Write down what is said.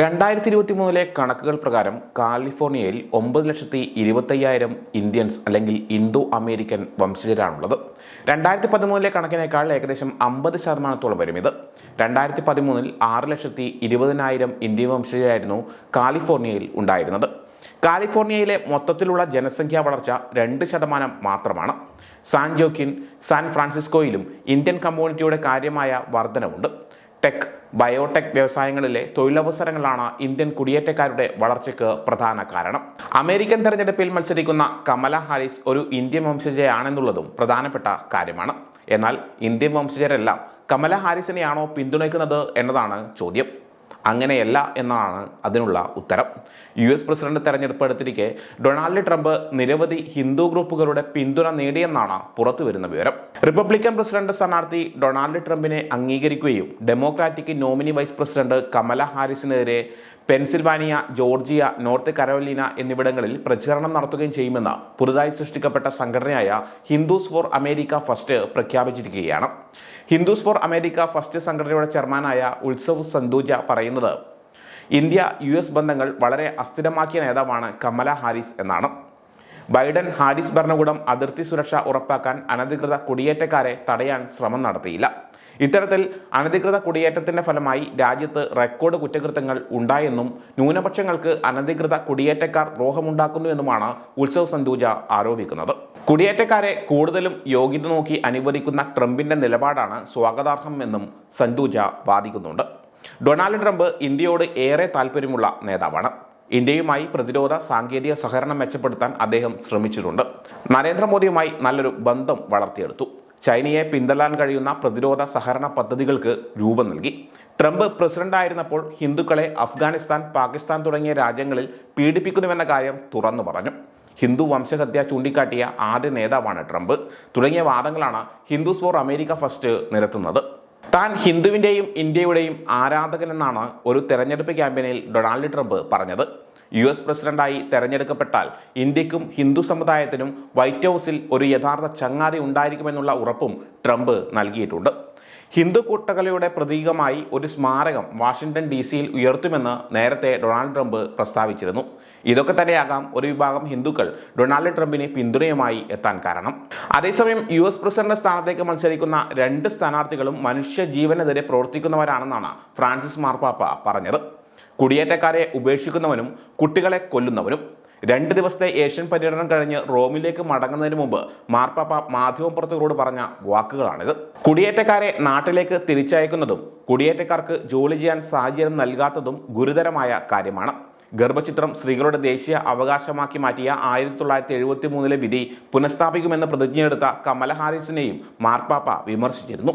രണ്ടായിരത്തി ഇരുപത്തി മൂന്നിലെ കണക്കുകൾ പ്രകാരം കാലിഫോർണിയയിൽ ഒമ്പത് ലക്ഷത്തി ഇരുപത്തയ്യായിരം ഇന്ത്യൻസ് അല്ലെങ്കിൽ ഇന്തോ അമേരിക്കൻ വംശജരാണുള്ളത്. രണ്ടായിരത്തി പതിമൂന്നിലെ കണക്കിനേക്കാൾ ഏകദേശം അമ്പത് ശതമാനത്തോളം വരും ഇത്. രണ്ടായിരത്തി പതിമൂന്നിൽ ആറ് ലക്ഷത്തി ഇരുപതിനായിരം ഇന്ത്യൻ വംശജരായിരുന്നു കാലിഫോർണിയയിൽ ഉണ്ടായിരുന്നത്. കാലിഫോർണിയയിലെ മൊത്തത്തിലുള്ള ജനസംഖ്യാ വളർച്ച രണ്ട് ശതമാനം മാത്രമാണ്. സാൻ ജോക്കിൻ സാൻ ഫ്രാൻസിസ്കോയിലും ഇന്ത്യൻ കമ്മ്യൂണിറ്റിയുടെ കാര്യമായ വർധനവുണ്ട്. ടെക് ബയോടെക് വ്യവസായങ്ങളിലെ തൊഴിലവസരങ്ങളാണ് ഇന്ത്യൻ കുടിയേറ്റക്കാരുടെ വളർച്ചയ്ക്ക് പ്രധാന കാരണം. അമേരിക്കൻ തെരഞ്ഞെടുപ്പിൽ മത്സരിക്കുന്ന കമല ഹാരിസ് ഒരു ഇന്ത്യൻ വംശജയാണെന്നുള്ളതും പ്രധാനപ്പെട്ട കാര്യമാണ്. എന്നാൽ ഇന്ത്യൻ വംശജരെല്ലാം കമല ഹാരിസിനെയാണോ പിന്തുണയ്ക്കുന്നത് എന്നതാണ് ചോദ്യം. അങ്ങനെയല്ല എന്നാണ് അതിനുള്ള ഉത്തരം. യു എസ് പ്രസിഡന്റ് തെരഞ്ഞെടുപ്പ് അടുത്തിരിക്കെ ഡൊണാൾഡ് ട്രംപ് നിരവധി ഹിന്ദു ഗ്രൂപ്പുകളുടെ പിന്തുണ നേടിയെന്നാണ് പുറത്തുവരുന്ന വിവരം. റിപ്പബ്ലിക്കൻ പ്രസിഡന്റ് സ്ഥാനാർത്ഥി ഡൊണാൾഡ് ട്രംപിനെ അംഗീകരിക്കുകയും democratic nominee vice president Kamala ഹാരിസിനെതിരെ Pennsylvania Georgia North Carolina എന്നിവിടങ്ങളിൽ പ്രചരണം നടത്തുകയും ചെയ്യുമെന്ന് പുതുതായി സൃഷ്ടിക്കപ്പെട്ട സംഘടനയായ ഹിന്ദുസ് ഫോർ അമേരിക്ക ഫസ്റ്റ് പ്രഖ്യാപിച്ചിരിക്കുകയാണ്. ഹിന്ദുസ് ഫോർ അമേരിക്ക ഫസ്റ്റ് സംഘടനയുടെ ചെയർമാനായ ഉത്സവ് സന്തൂജ പറയുന്നത്. ഇന്ത്യ യു എസ് ബന്ധങ്ങൾ വളരെ അസ്ഥിരമാക്കിയ നേതാവാണ് കമല ഹാരിസ് എന്നാണ്. ബൈഡൻ ഹാരിസ് ഭരണകൂടം അതിർത്തി സുരക്ഷ ഉറപ്പാക്കാൻ അനധികൃത കുടിയേറ്റക്കാരെ തടയാൻ ശ്രമം നടത്തിയില്ല. ഇത്തരത്തിൽ അനധികൃത കുടിയേറ്റത്തിന്റെ ഫലമായി രാജ്യത്ത് റെക്കോർഡ് കുറ്റകൃത്യങ്ങൾ ഉണ്ടായെന്നും ന്യൂനപക്ഷങ്ങൾക്ക് അനധികൃത കുടിയേറ്റക്കാർ ദ്രോഹമുണ്ടാക്കുന്നുവെന്നുമാണ് ഉത്സവ് സന്തൂജ ആരോപിക്കുന്നത്. കുടിയേറ്റക്കാരെ കൂടുതലും യോഗ്യത നോക്കി അനുവദിക്കുന്ന ട്രംപിന്റെ നിലപാടാണ് സ്വാഗതാർഹം എന്നും സന്തൂജ വാദിക്കുന്നുണ്ട്. ഡൊണാൾഡ് ട്രംപ് ഇന്ത്യയോട് ഏറെ താല്പര്യമുള്ള നേതാവാണ്. ഇന്ത്യയുമായി പ്രതിരോധ സാങ്കേതിക സഹകരണം മെച്ചപ്പെടുത്താൻ അദ്ദേഹം ശ്രമിച്ചിട്ടുണ്ട്. നരേന്ദ്രമോദിയുമായി നല്ലൊരു ബന്ധം വളർത്തിയെടുത്തു. ചൈനയെ പിന്തള്ളാൻ കഴിയുന്ന പ്രതിരോധ സഹകരണ പദ്ധതികൾക്ക് രൂപം നൽകി. ട്രംപ് പ്രസിഡന്റായിരുന്നപ്പോൾ ഹിന്ദുക്കളെ അഫ്ഗാനിസ്ഥാൻ പാകിസ്ഥാൻ തുടങ്ങിയ രാജ്യങ്ങളിൽ പീഡിപ്പിക്കുന്നുവെന്ന കാര്യം തുറന്നു പറഞ്ഞു. ഹിന്ദു വംശഹത്യ ചൂണ്ടിക്കാട്ടിയ ആദ്യ നേതാവാണ് ട്രംപ്. തുടങ്ങിയ വാദങ്ങളാണ് ഹിന്ദുസ് ഫോർ അമേരിക്ക ഫസ്റ്റ് നിരത്തുന്നത്. താൻ ഹിന്ദുവിന്റെയും ഇന്ത്യയുടെയും ആരാധകനെന്നാണ് ഒരു തെരഞ്ഞെടുപ്പ് ക്യാമ്പയിനിൽ ഡൊണാൾഡ് ട്രംപ് പറഞ്ഞത്. യു എസ് പ്രസിഡന്റായി തെരഞ്ഞെടുക്കപ്പെട്ടാൽ ഇന്ത്യക്കും ഹിന്ദു സമുദായത്തിനും വൈറ്റ് ഹൗസിൽ ഒരു യഥാർത്ഥ ചങ്ങാതി ഉണ്ടായിരിക്കുമെന്നുള്ള ഉറപ്പും ട്രംപ് നൽകിയിട്ടുണ്ട്. ഹിന്ദു കൂട്ടകലയുടെ പ്രതീകമായി ഒരു സ്മാരകം വാഷിംഗ്ടൺ ഡി സിയിൽ ഉയർത്തുമെന്ന് നേരത്തെ ഡൊണാൾഡ് ട്രംപ് പ്രസ്താവിച്ചിരുന്നു. ഇതൊക്കെ തന്നെയാകാം ഒരു വിഭാഗം ഹിന്ദുക്കൾ ഡൊണാൾഡ് ട്രംപിന് പിന്തുണയുമായി എത്താൻ കാരണം. അതേസമയം യു എസ് പ്രസിഡന്റ് സ്ഥാനത്തേക്ക് മത്സരിക്കുന്ന രണ്ട് സ്ഥാനാർത്ഥികളും മനുഷ്യ ജീവനെതിരെ പ്രവർത്തിക്കുന്നവരാണെന്നാണ് ഫ്രാൻസിസ് മാർപ്പാപ്പ പറഞ്ഞത്. കുടിയേറ്റക്കാരെ ഉപേക്ഷിക്കുന്നവനും കുട്ടികളെ കൊല്ലുന്നവനും രണ്ട് ദിവസത്തെ ഏഷ്യൻ പര്യടനം കഴിഞ്ഞ് റോമിലേക്ക് മടങ്ങുന്നതിന് മുമ്പ് മാർപ്പാപ്പ മാധ്യമപ്രവർത്തകരോട് പറഞ്ഞ വാക്കുകളാണിത്. കുടിയേറ്റക്കാരെ നാട്ടിലേക്ക് തിരിച്ചയക്കുന്നതും കുടിയേറ്റക്കാർക്ക് ജോലി ചെയ്യാൻ സാഹചര്യം നൽകാത്തതും ഗുരുതരമായ കാര്യമാണ്. ഗർഭചിത്രം സ്ത്രീകളുടെ ദേശീയ അവകാശമാക്കി മാറ്റിയ ആയിരത്തി തൊള്ളായിരത്തി എഴുപത്തി മൂന്നിലെ വിധി പുനഃസ്ഥാപിക്കുമെന്ന് പ്രതിജ്ഞയെടുത്ത കമല ഹാരിസിനെയും മാർപ്പാപ്പ വിമർശിച്ചിരുന്നു.